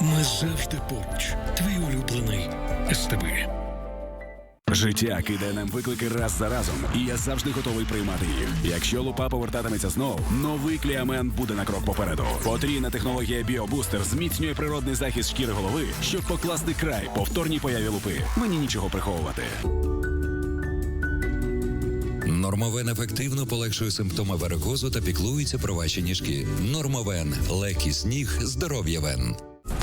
Ми завжди поруч. Твій улюблений СТБ. Життя кидає нам виклики раз за разом, і я завжди готовий приймати їх. Якщо лупа повертатиметься знов, новий кліамен буде на крок попереду. Потрійна технологія Біобустер зміцнює природний захист шкіри голови, щоб покласти край повторній появі лупи. Мені нічого приховувати. Нормовен ефективно полегшує симптоми варикозу та піклується про ваші ніжки. Нормовен легкість ніг, здоров'я вен.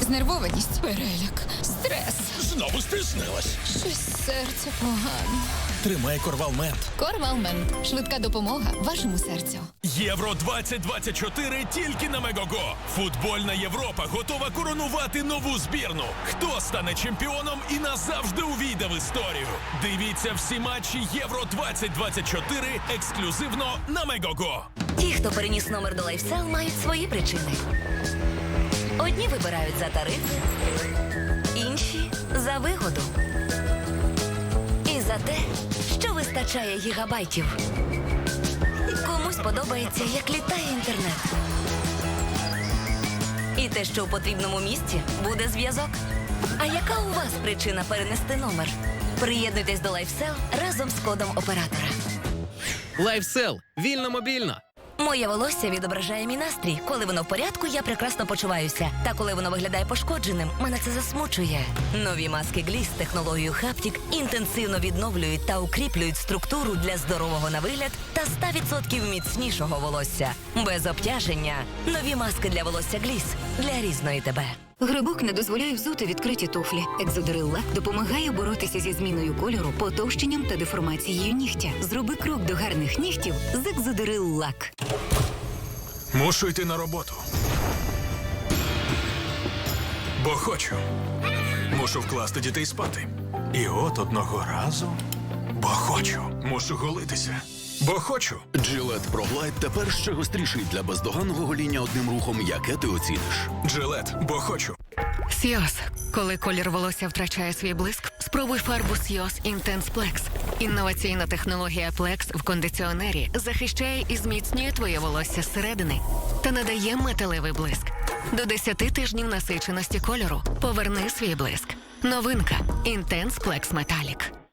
Знервованість, переляк, стрес. Знову стиснилась. Щось серце погано. Тримай корвалмент. Корвалмен. Швидка допомога вашому серцю. Євро 2024 тільки на Мегого. Футбольна Європа готова коронувати нову збірну. Хто стане чемпіоном і назавжди увійде в історію? Дивіться всі матчі Євро 2024 ексклюзивно на Мегого. Ті, хто переніс номер до LifeSell, мають свої причини. Одні вибирають за тарифи, інші за вигоду. І за те, що вистачає гігабайтів. Комусь подобається, як літає інтернет. І те, що в потрібному місці буде зв'язок. А яка у вас причина перенести номер? Приєднуйтесь до LifeSell разом з кодом оператора. Лайфсел. Вільно мобільно. Моє волосся відображає мій настрій. Коли воно в порядку, я прекрасно почуваюся. Та коли воно виглядає пошкодженим, мене це засмучує. Нові маски Гліс з технологією Хаптік інтенсивно відновлюють та укріплюють структуру для здорового на вигляд та 100% міцнішого волосся. Без обтяження. Нові маски для волосся Гліс для різної тебе. Грибок не дозволяє взути відкриті туфлі. Екзодерил лак допомагає боротися зі зміною кольору, потовщенням та деформацією нігтя. Зроби крок до гарних нігтів з екзодерил лак. Мушу йти на роботу. Бо хочу. Мушу вкласти дітей спати. І от одного разу. Бо хочу. Мушу голитися. Бо хочу. Джилет ProGlide тепер ще гостріший для бездоганного гоління одним рухом, яке ти оціниш. Джилет, бо хочу. Сіос. Коли колір волосся втрачає свій блиск, спробуй фарбу Сіос Intense Plex. Інноваційна технологія Plex в кондиціонері захищає і зміцнює твоє волосся зсередини та надає металевий блиск. До 10 тижнів насиченості кольору. Поверни свій блиск. Новинка Intense Plex Metallic.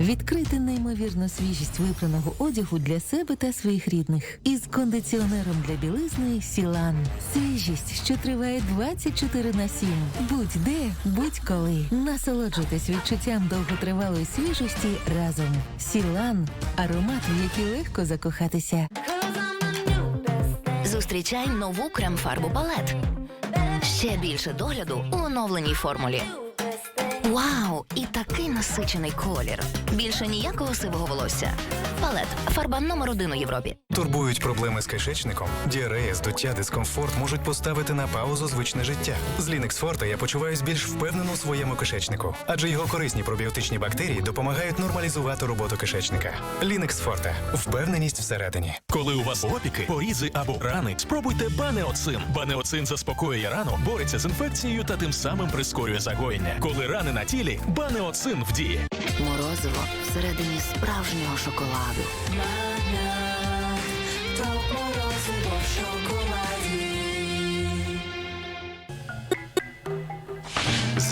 Відкрити неймовірну свіжість випраного одягу для себе та своїх рідних із кондиціонером для білизни Сілан. Свіжість, що триває 24 на 7. Будь-де, будь-коли. Насолоджуйтесь відчуттям довготривалої свіжості разом. Сілан аромат, в який легко закохатися. Зустрічай нову крем-фарбу палет. Ще більше догляду у оновленій формулі. Вау! І такий насичений колір. Більше ніякого сивого волосся. Палет фарба номер один у Європі. Турбують проблеми з кишечником, діарея, здуття, дискомфорт можуть поставити на паузу звичне життя. З Linux Forte я почуваюсь більш впевнено у своєму кишечнику, адже його корисні пробіотичні бактерії допомагають нормалізувати роботу кишечника. Linux Forte – впевненість всередині. Коли у вас опіки, порізи або рани, спробуйте банеоцин. Банеоцин заспокоює рану, бореться з інфекцією та тим самим прискорює загоєння. Коли рани на тілі, банеоцин в дії. Морозиво всередині справжнього шоколаду.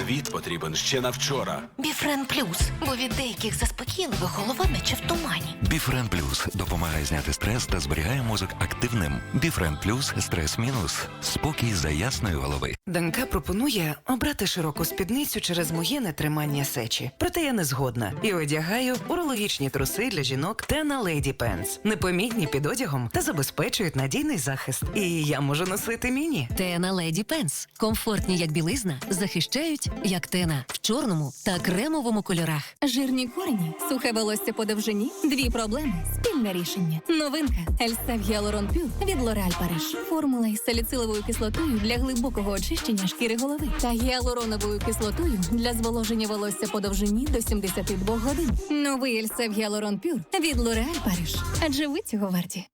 Звіт потрібен ще на вчора. Біфрен плюс, бо від деяких заспокійливих голова наче в тумані. Біфрен Плюс допомагає зняти стрес та зберігає мозок активним. Біфрен Плюс стрес мінус. Спокій за ясної голови. Данка пропонує обрати широку спідницю через моє нетримання сечі. Проте я не згодна і одягаю урологічні труси для жінок Тена Lady Pants. Непомітні під одягом та забезпечують надійний захист. І я можу носити міні. Тена Леді Пенс. Комфортні як білизна, захищають як тена в чорному та кремовому кольорах. Жирні корені, сухе волосся по довжині, дві проблеми, спільне рішення. Новинка Ельсев Гіалурон Пюр від L'Oréal Париж. Формула із саліциловою кислотою для глибокого очищення шкіри голови та гіалуроновою кислотою для зволоження волосся по довжині до 72 годин. Новий Ельсев Гіалурон Пюр від L'Oréal Париж. Адже ви цього варті.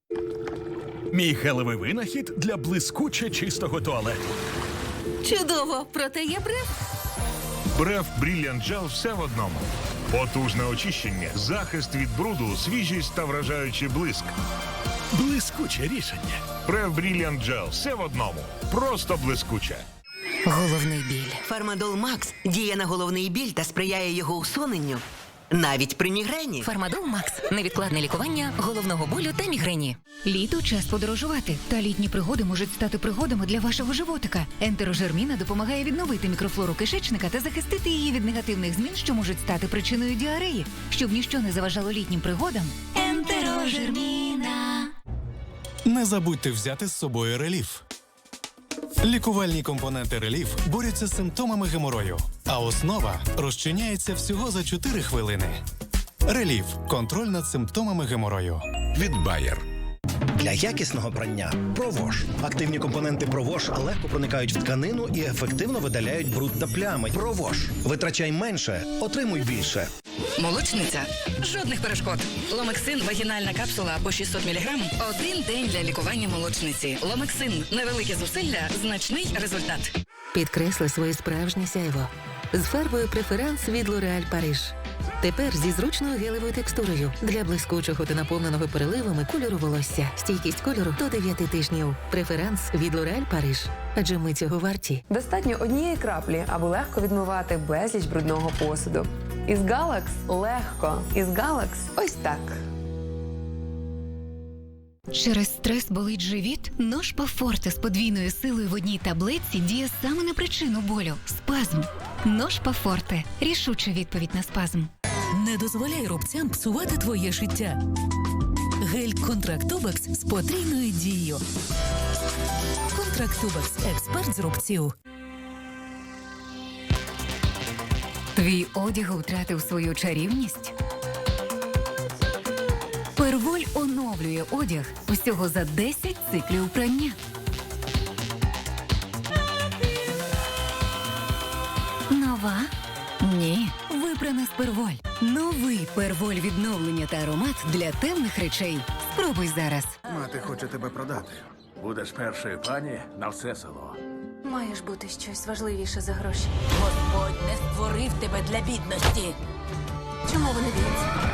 Мій гелевий винахід для блискуче чистого туалету. Чудово, проте є бреф. Бреф Brilliant Gel все в одному. Потужне очищення, захист від бруду, свіжість та вражаючий блиск. Блискуче рішення. Бреф Brilliant Gel все в одному. Просто блискуче. Головний біль. Фармадол Макс діє на головний біль та сприяє його усуненню. Навіть при мігрені. Фармадол Макс невідкладне лікування головного болю та мігрені. Літо час подорожувати, та літні пригоди можуть стати пригодами для вашого животика. Ентерожерміна допомагає відновити мікрофлору кишечника та захистити її від негативних змін, що можуть стати причиною діареї, щоб ніщо не заважало літнім пригодам. Ентерожерміна. Не забудьте взяти з собою реліф. Лікувальні компоненти реліф борються з симптомами геморою, а основа розчиняється всього за 4 хвилини. Реліф контроль над симптомами геморою. від Bayer. Для якісного прання провош. Активні компоненти провош легко проникають в тканину і ефективно видаляють бруд та плями. Провош. Витрачай менше, отримуй більше. Молочниця. Жодних перешкод. Ломексин вагінальна капсула по 600 мг. Один день для лікування молочниці. Ломексин. Невелике зусилля, значний результат. Підкресли своє справжнє сяйво з фарбою преферанс від L'Oréal Paris. Тепер зі зручною гелевою текстурою для блискучого та наповненого переливами кольору волосся. Стійкість кольору до 9 тижнів. Преферанс від L'Oréal Paris. Адже ми цього варті. Достатньо однієї краплі, аби легко відмивати безліч брудного посуду. Із Galax легко. Із Galax ось так. Через стрес болить живіт? Ножпа Форте з подвійною силою в одній таблетці діє саме на причину болю спазм. Ножпа Форте рішуча відповідь на спазм. Не дозволяй рубцям псувати твоє життя. Гель Контрактубекс з потрійною дією. Контрактубекс експерт з рубців. Твій одяг втратив свою чарівність. Перволь оновлює одяг усього за 10 циклів прання. Нова? Ні. Вибрана з перволь. Новий перволь відновлення та аромат для темних речей. Спробуй зараз. Мати хоче тебе продати. Будеш першою пані на все село. Маєш бути щось важливіше за гроші. Господь не створив тебе для бідності. Чому вони б'ються?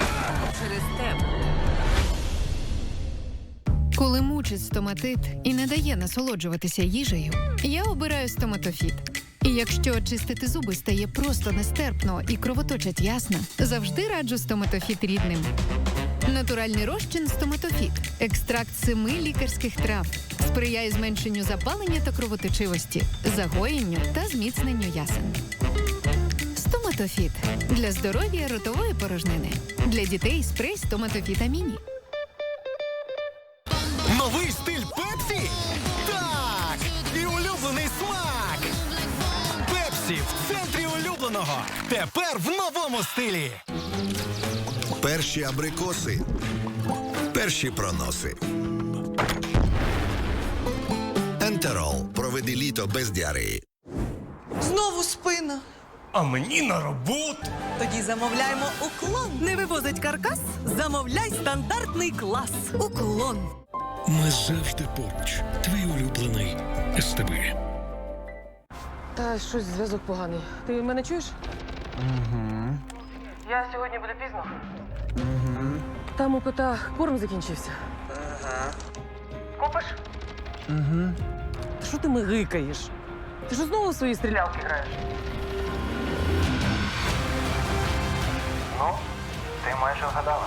Через тебе. Коли мучить стоматит і не дає насолоджуватися їжею, я обираю стоматофіт. І якщо очистити зуби стає просто нестерпно і кровоточать ясно, завжди раджу стоматофіт рідним. Натуральний розчин стоматофіт, екстракт семи лікарських трав, сприяє зменшенню запалення та кровоточивості, загоєнню та зміцненню ясен. Стоматофіт для здоров'я ротової порожнини. Для дітей спрей стоматофіта міні. Улюбленого. Тепер в новому стилі. Перші абрикоси. Перші проноси. Ентерол. Проведи літо без діареї. Знову спина. А мені на роботу. Тоді замовляємо уклон. Не вивозить каркас? Замовляй стандартний клас. Уклон. Ми завжди поруч. Твій улюблений СТБ. Та щось зв'язок поганий. Ти мене чуєш? Угу. Я сьогодні буде пізно. Угу. Там у кота корм закінчився. Ага. Копиш? Угу. Та що ти мигикаєш? Ти що знову в свої стрілялки граєш? Ну, ти майже вгадала.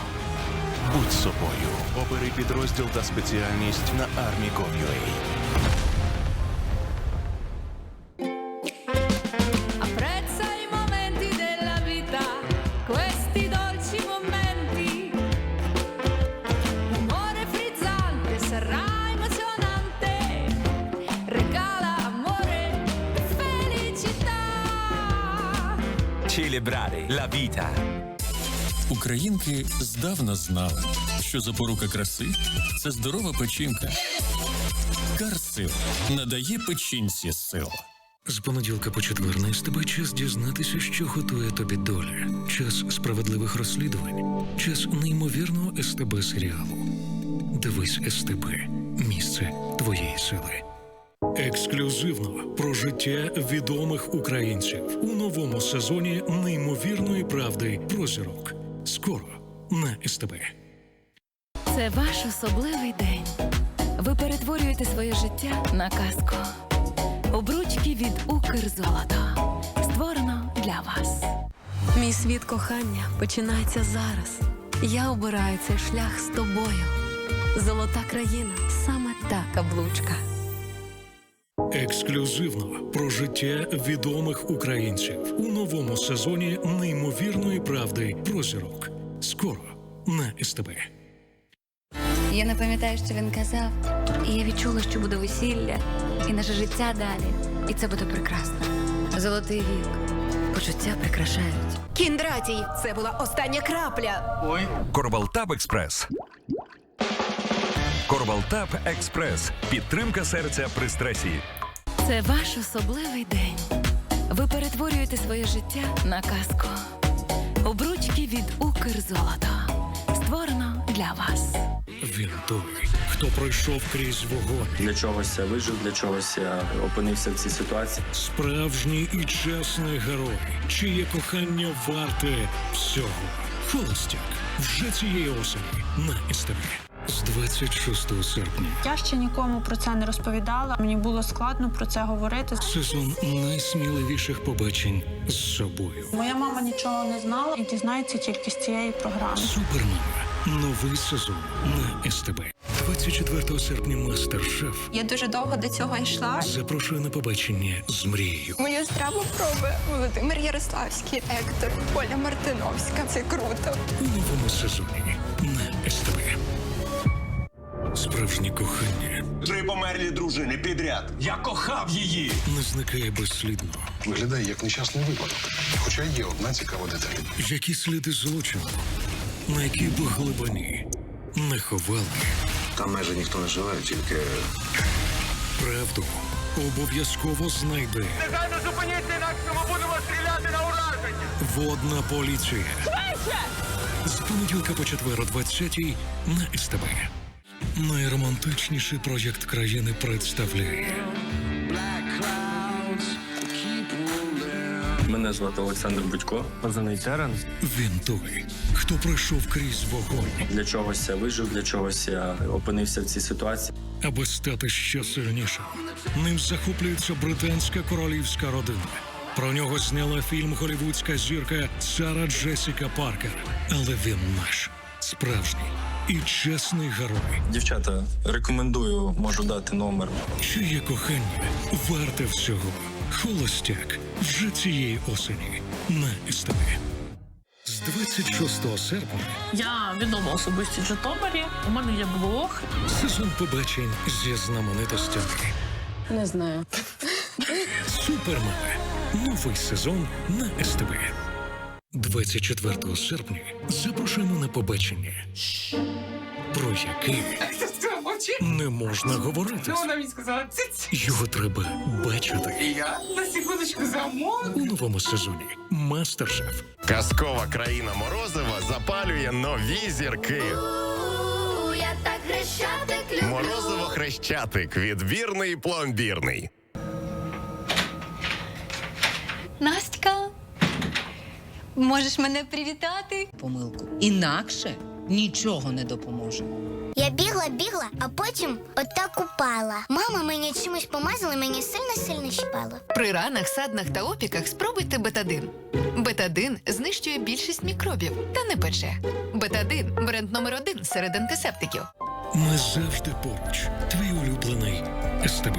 Будь собою. Обери підрозділ та спеціальність на Army.gov.ua. Українки здавна знали, що запорука краси це здорова печінка. Карсил надає печінці сил. З понеділка по четвер на СТБ час дізнатися, що готує тобі доля. Час справедливих розслідувань, час неймовірного СТБ серіалу. Дивись СТБ. Місце твоєї сили. Ексклюзивно про життя відомих українців у новому сезоні неймовірної правди про зірок. Скоро на СТБ. Це ваш особливий день. Ви перетворюєте своє життя на казку. Обручки від Укрзолото. Створено для вас. Мій світ кохання починається зараз. Я обираю цей шлях з тобою. Золота країна саме та каблучка. Ексклюзивно про життя відомих українців у новому сезоні неймовірної правди про зірок. Скоро на СТБ. Я не пам'ятаю, що він казав, і я відчула, що буде весілля, і наше життя далі. І це буде прекрасно. Золотий вік. Почуття прикрашають. Кіндратій, це була остання крапля. Ой. Корвалтаб Експрес. Корвалтаб Експрес. Підтримка серця при стресі. Це ваш особливий день. Ви перетворюєте своє життя на казку. Обручки від Укрзолото. Створено для вас. Він той, хто пройшов крізь вогонь. Для чогось я вижив, для чогось я опинився в цій ситуації. Справжній і чесний герой, чиє кохання варте всього. Холостяк вже цієї осені на СТБ. З 26 серпня Я ще нікому про це не розповідала. Мені було складно про це говорити. сезон найсміливіших побачень з собою. Моя мама нічого не знала і дізнається тільки з цієї програми. Супермама. Новий сезон на СТБ. 24 серпня мастер-шеф Я дуже довго до цього йшла. запрошує на побачення з мрією. Мою страву пробує Володимир Ярославський, Ектор, Оля Мартиновська. Це круто. У новому сезоні на СТБ. Справжнє кохання Три померлі дружини підряд. Я кохав її. не зникає безслідно. Виглядає як нещасний випадок. Хоча є одна цікава деталь. Які сліди злочину, на якій би глибині не ховали Там майже ніхто не живе, тільки правду, обов'язково знайде Негайно зупиніться, інакше ми будемо стріляти на ураження. водна поліція. З понеділка по четвер о 20-й на СТБ. Найромантичніший проєкт країни представляє Мене звати Олександр Будько. Позивний Терен. Він той, хто пройшов крізь вогонь, Для чогось я вижив, для чогось я опинився в цій ситуації. аби стати ще сильнішим. Ним захоплюється британська королівська родина. Про нього зняла фільм голівудська зірка Сара Джесіка Паркер. Але він наш справжній і чесний герой. Дівчата, рекомендую, можу дати номер. Чиє кохання варте всього. Холостяк вже цієї осені на СТБ. З 26 серпня Я відома особистість в Житомирі. У мене є блог. сезон побачень зі знаменитостями. Не знаю. Супермама. Новий сезон на СТБ. 24 серпня запрошуємо на побачення, про яке не можна говорити. Вона мені сказала. Його треба бачити Я на секундочку замовк. у новому сезоні. Мастер-шеф. Казкова країна Морозива запалює нові зірки. Я так хрещатик люблю. Морозиво хрещатик. Відбірний пломбірний. Настя, можеш мене привітати? помилку. Інакше нічого не допоможе. Я бігла, бігла, а потім отак упала. Мама мені чимось помазала, мені сильно-сильно щипало. При ранах, саднах та опіках спробуйте бетадин. Бетадин знищує більшість мікробів та не пече. Бетадин бренд номер один серед антисептиків. Ми завжди поруч. Твій улюблений СТБ.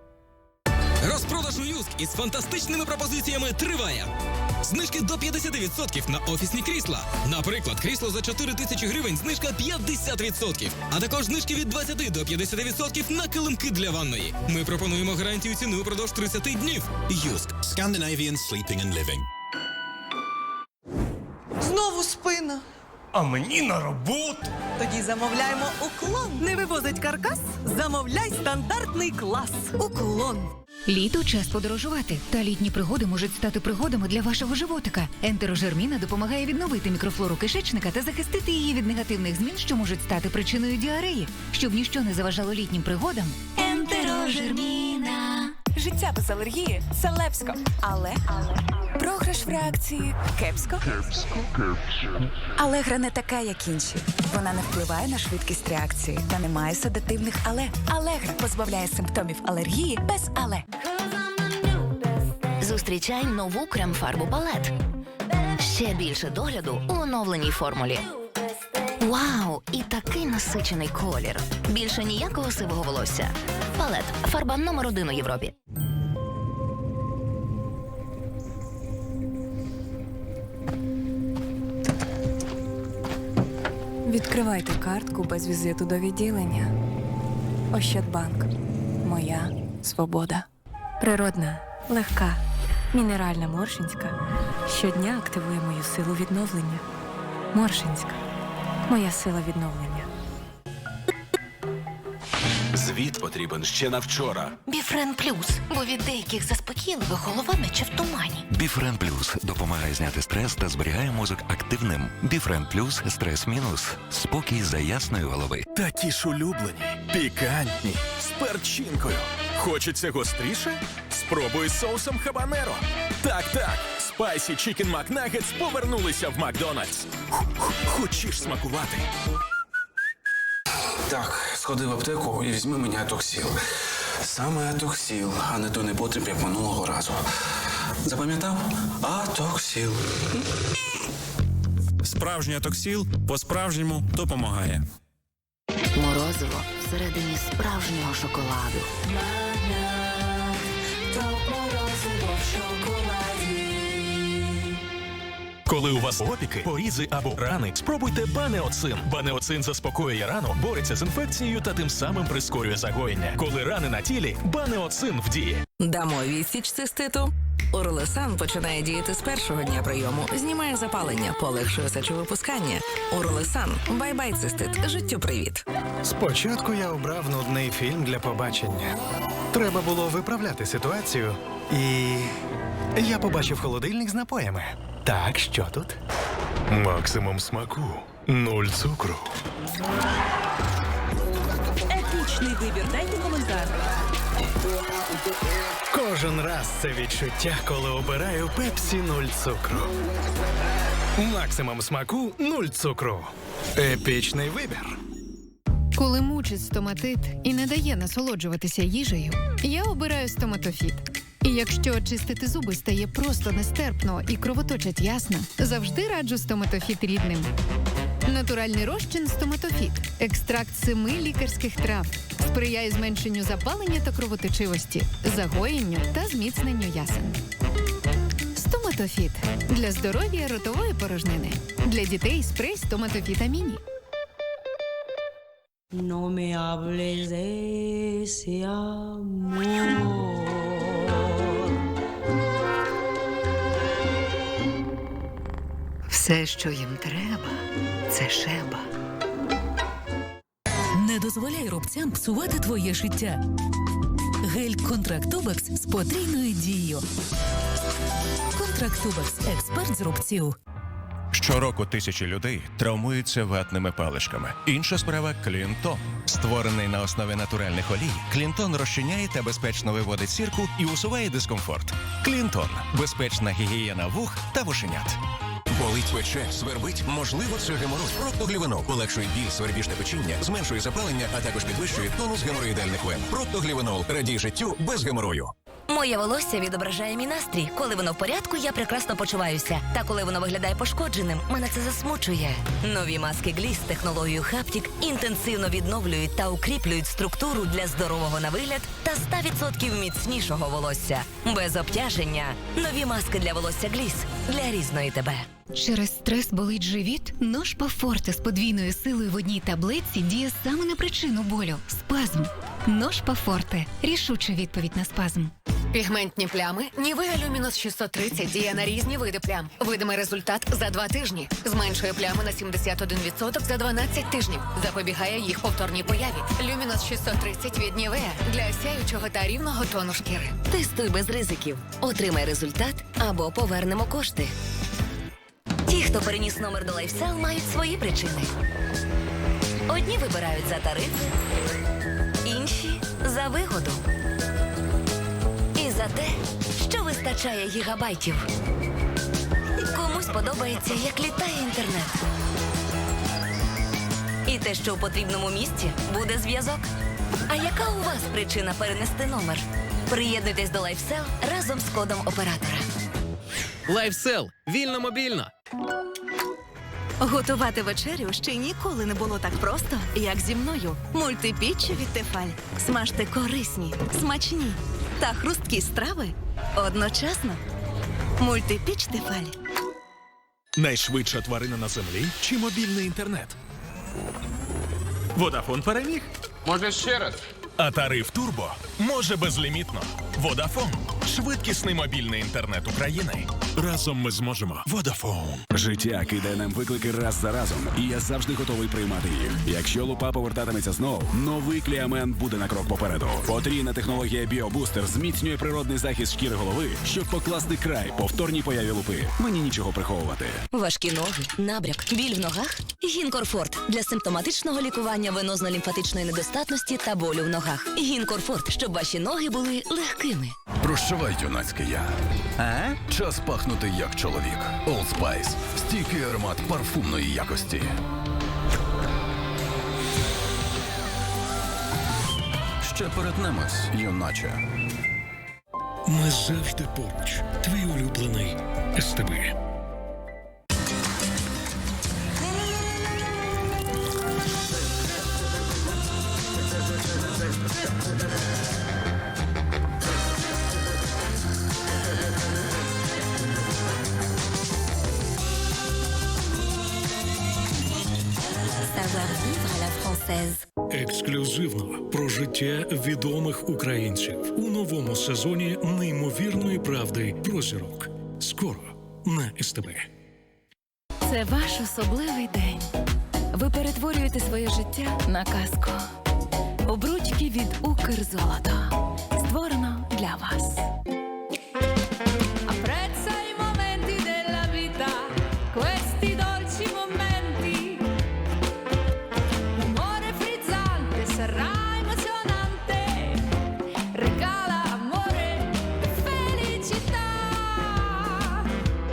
Розпродаж у Юск із фантастичними пропозиціями триває. Знижки до 50% на офісні крісла. Наприклад, крісло за 4 тисячі гривень знижка 50%. А також знижки від 20 до 50% на килимки для ванної. Ми пропонуємо гарантію ціни упродовж 30 днів. Юск. Scandinavian Sleeping and Living. Знову спина. А мені на роботу. Тоді замовляємо уклон. Не вивозить каркас? Замовляй стандартний клас. Уклон. Літо час подорожувати, та літні пригоди можуть стати пригодами для вашого животика. Ентерожерміна допомагає відновити мікрофлору кишечника та захистити її від негативних змін, що можуть стати причиною діареї, щоб ніщо не заважало літнім пригодам. Ентерожерміна. Життя без алергії це лепсько. Але, програш в реакції кепсько. Алегра не така, як інші. Вона не впливає на швидкість реакції та не має седативних але. Алегра позбавляє симптомів алергії без але. Зустрічай нову крем-фарбу палет. Ще більше догляду у оновленій формулі. Вау! І такий насичений колір. Більше ніякого сивого волосся. Палет фарба номер один у Європі. Відкривайте картку без візиту до відділення. Ощадбанк. Моя свобода. Природна, легка, мінеральна Моршинська. Щодня активує мою силу відновлення. Моршинська. Моя сила відновлення. Звіт потрібен ще на вчора. Біфрен плюс, бо від деяких заспокійливих голова наче в тумані. Біфрен Плюс допомагає зняти стрес та зберігає мозок активним. Біфрен Плюс стрес мінус. Спокій за ясної голови. Такі ж улюблені, пікантні, з перчинкою. Хочеться гостріше? Спробуй з соусом хабанеро. Так, так. Спайсі Чікен Макнагетс повернулися в Макдональдс. Хочеш смакувати? Так, сходи в аптеку і візьми мені атоксіл. Саме атоксіл, а не той непотріб, як минулого разу. Запам'ятав? Атоксіл. Справжній атоксіл по-справжньому допомагає. Морозиво всередині справжнього шоколаду. Коли у вас опіки, порізи або рани, спробуйте банеоцин. Банеоцин заспокоює рану, бореться з інфекцією та тим самим прискорює загоєння. Коли рани на тілі, банеоцин в дії. Дамо відсіч циститу. Урлесан починає діяти з першого дня прийому, знімає запалення, полегшує сечовипускання. Урлесан, бай-бай цистит, життю привіт. Спочатку я обрав нудний фільм для побачення. Треба було виправляти ситуацію, і я побачив холодильник з напоями. Так, що тут? Максимум смаку, нуль цукру. Епічний вибір. Дайте коментар. Кожен раз це відчуття, коли обираю пепсі нуль цукру. Максимум смаку нуль цукру. Епічний вибір. Коли мучить стоматит і не дає насолоджуватися їжею, я обираю стоматофіт. І якщо очистити зуби стає просто нестерпно і кровоточать ясно, завжди раджу стоматофіт рідним. Натуральний розчин стоматофіт, екстракт семи лікарських трав, сприяє зменшенню запалення та кровоточивості, загоєнню та зміцненню ясен. Стоматофіт для здоров'я ротової порожнини. Для дітей спрей стоматофіт Аміні. No me hables de ese amor. Все, що їм треба, це шеба. Не дозволяй рубцям псувати твоє життя. Гель Контрактубекс з потрійною дією. Контрактубекс експерт з рубців. Щороку тисячі людей травмуються ватними паличками. Інша справа Клінтон. Створений на основі натуральних олій, Клінтон розчиняє та безпечно виводить сірку і усуває дискомфорт. Клінтон безпечна гігієна вух та вушенят. Болить пече, свербить, можливо, це геморой. Проктоглівенол полегшує біль, свербіжне печіння, зменшує запалення, а також підвищує тонус геморроїдальних вен. Проктоглівенол радій життю без геморою. Моє волосся відображає мій настрій. Коли воно в порядку, я прекрасно почуваюся. Та коли воно виглядає пошкодженим, мене це засмучує. Нові маски Гліс з технологією Хаптік інтенсивно відновлюють та укріплюють структуру для здорового на вигляд та 100% міцнішого волосся. Без обтяження. Нові маски для волосся Гліс для різної тебе. Через стрес болить живіт? Ножпа Форте з подвійною силою в одній таблетці діє саме на причину болю спазм. Ножпа Форте рішуча відповідь на спазм. Пігментні плями Нівеа Люмінус 630 діє на різні види плям. Видимий результат за два тижні. Зменшує плями на 71% за 12 тижнів. Запобігає їх повторній появі. Люмінус 630 від Нівеа для сяючого та рівного тону шкіри. Тестуй без ризиків. Отримай результат або повернемо кошти. Ті, хто переніс номер до LifeSell, мають свої причини. Одні вибирають за тарифи, інші за вигоду. За те, що вистачає гігабайтів. Комусь подобається, як літає інтернет. І те, що у потрібному місці буде зв'язок. А яка у вас причина перенести номер? Приєднуйтесь до LifeSell разом з кодом оператора. Лайфсел. Вільно мобільно. Готувати вечерю ще ніколи не було так просто, як зі мною. Мультипіч від Тефаль. Смажте корисні, смачні та хрусткі страви одночасно. Мультипіч Тефаль. Найшвидша тварина на землі чи мобільний інтернет? Водафон переміг. Може ще раз? А тариф Турбо може безлімітно. Водафон швидкісний мобільний інтернет України. Разом ми зможемо. Водафон. Життя кидає нам виклики раз за разом, і я завжди готовий приймати їх. Якщо лупа повертатиметься знов, новий кліамен буде на крок попереду. Потрійна технологія Біобустер зміцнює природний захист шкіри голови, щоб покласти край повторній появі лупи. Мені нічого приховувати. Важкі ноги, набряк, біль в ногах. Гінкорфорт для симптоматичного лікування венозно-лімфатичної недостатності та болю в ногах. Гінкорфорт, щоб ваші ноги були легкими. Прощавай, юнацьке я. А? Час пахнути як чоловік. Old Spice. Стійкий аромат парфумної якості. Ще перетнемось, юначе. Ми завжди поруч. Твій улюблений СТБ. Українців у новому сезоні неймовірної правди про зірок. Скоро на СТБ. Це ваш особливий день. Ви перетворюєте своє життя на казку. Обручки від Укрзолото. Створено для вас.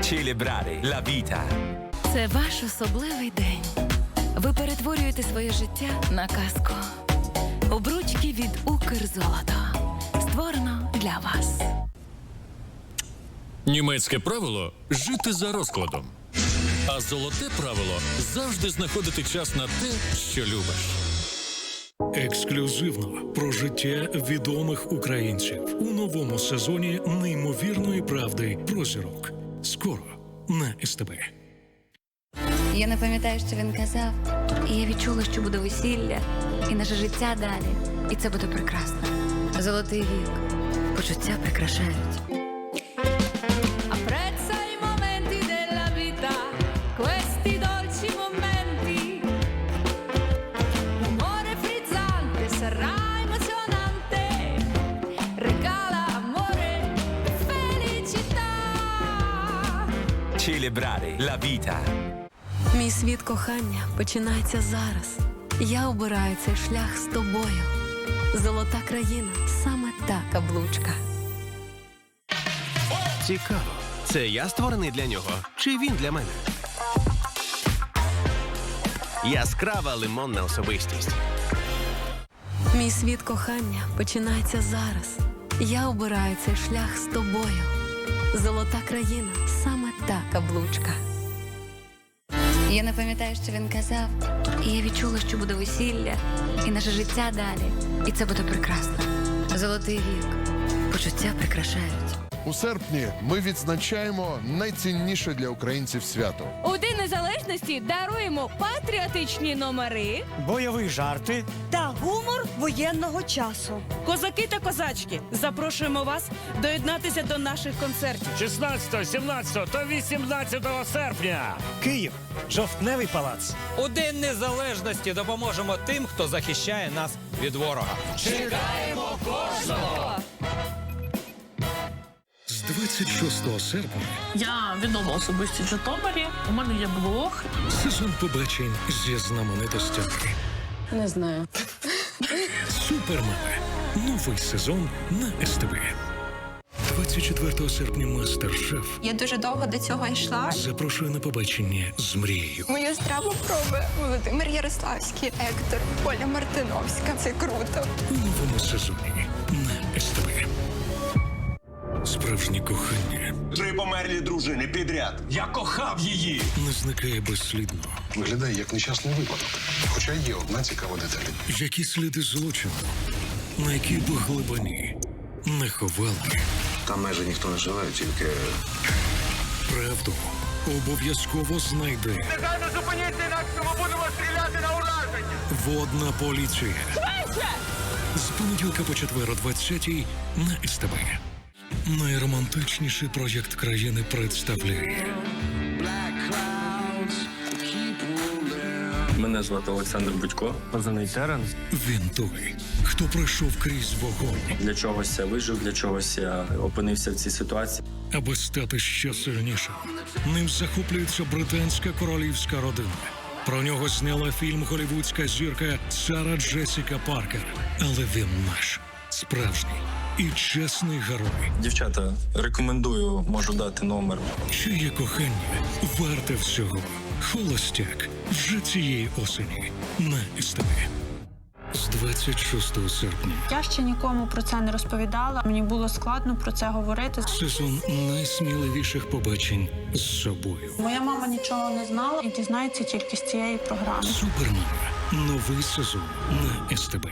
Celebrare la vita. Це ваш особливий день. Ви перетворюєте своє життя на казку. Обручки від Укрзолото. Створено для вас. Німецьке правило жити за розкладом. А золоте правило завжди знаходити час на те, що любиш. Ексклюзивно про життя відомих українців у новому сезоні неймовірної правди про зірок. Скоро на СТБ. Я не пам'ятаю, що він казав. І я відчула, що буде весілля, і наше життя далі. І це буде прекрасно. Золотий вік. Почуття прикрашають. Celebrare la vita. Мій світ кохання починається зараз. Я обираю цей шлях з тобою. Золота країна саме та каблучка. Цікаво, це я створений для нього, чи він для мене? Яскрава лимонна особистість. Мій світ кохання починається зараз. Я обираю цей шлях з тобою. Золота країна саме та каблучка. Я не пам'ятаю, що він казав. І я відчула, що буде весілля, і наше життя далі. І це буде прекрасно. Золотий вік. Почуття прикрашають. У серпні ми відзначаємо найцінніше для українців свято. У День Незалежності даруємо патріотичні номери бойові жарти та гумор воєнного часу. Козаки та козачки, запрошуємо вас доєднатися до наших концертів. 16, 17 та 18 серпня. Київ, жовтневий палац. У День Незалежності допоможемо тим, хто захищає нас від ворога. Чекаємо кожного! З 26 серпня Я відома особистість Житомирі. У мене є блог. сезон побачень зі знаменитостями. Не знаю. Супермами. Новий сезон на СТБ. 24 серпня Мастер-шеф Я дуже довго до цього йшла. запрошує на побачення з мрією. Мою страву пробує Володимир Ярославський, Ектор, Оля Мартиновська. Це круто. У новому сезоні на СТБ. Справжнє кохання Три померлі дружини підряд. Я кохав її. не зникає безслідно. Виглядає як нещасний випадок. Хоча є одна цікава деталь. Які сліди злочину, на якій би глибині не ховали Там майже ніхто не живе, тільки правду, обов'язково знайде Негайно зупиніться, інакше ми будемо стріляти на ураження. водна поліція. З понеділка по четвер о 20 на СТБ. Найромантичніший проєкт країни представляє Мене звати Олександр Будько. Позивний терен. Він той, хто пройшов крізь вогонь, Для чогось я вижив, для чогось я опинився в цій ситуації. аби стати ще сильнішим. Ним захоплюється британська королівська родина. Про нього зняла фільм голівудська зірка Сара Джесіка Паркер. Але він наш справжній і чесний герой. Дівчата, рекомендую, можу дати номер. Чиє кохання варте всього. Холостяк вже цієї осені на СТБ. З 26 серпня Я ще нікому про це не розповідала. Мені було складно про це говорити. сезон найсміливіших побачень з собою. Моя мама нічого не знала і дізнається тільки з цієї програми. Супермама. Новий сезон на СТБ.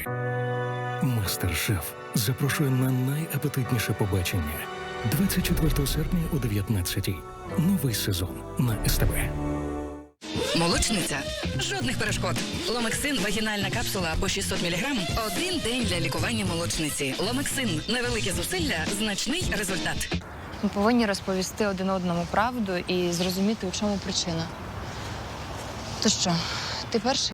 Мастер-шеф запрошує на найапетитніше побачення 24 серпня о 19 Новий сезон на СТБ. Молочниця. Жодних перешкод. Ломексин вагінальна капсула по 600 мг. Один день для лікування молочниці. Ломексин невелике зусилля, значний результат. Ми повинні розповісти один одному правду і зрозуміти, у чому причина. То що, ти перший?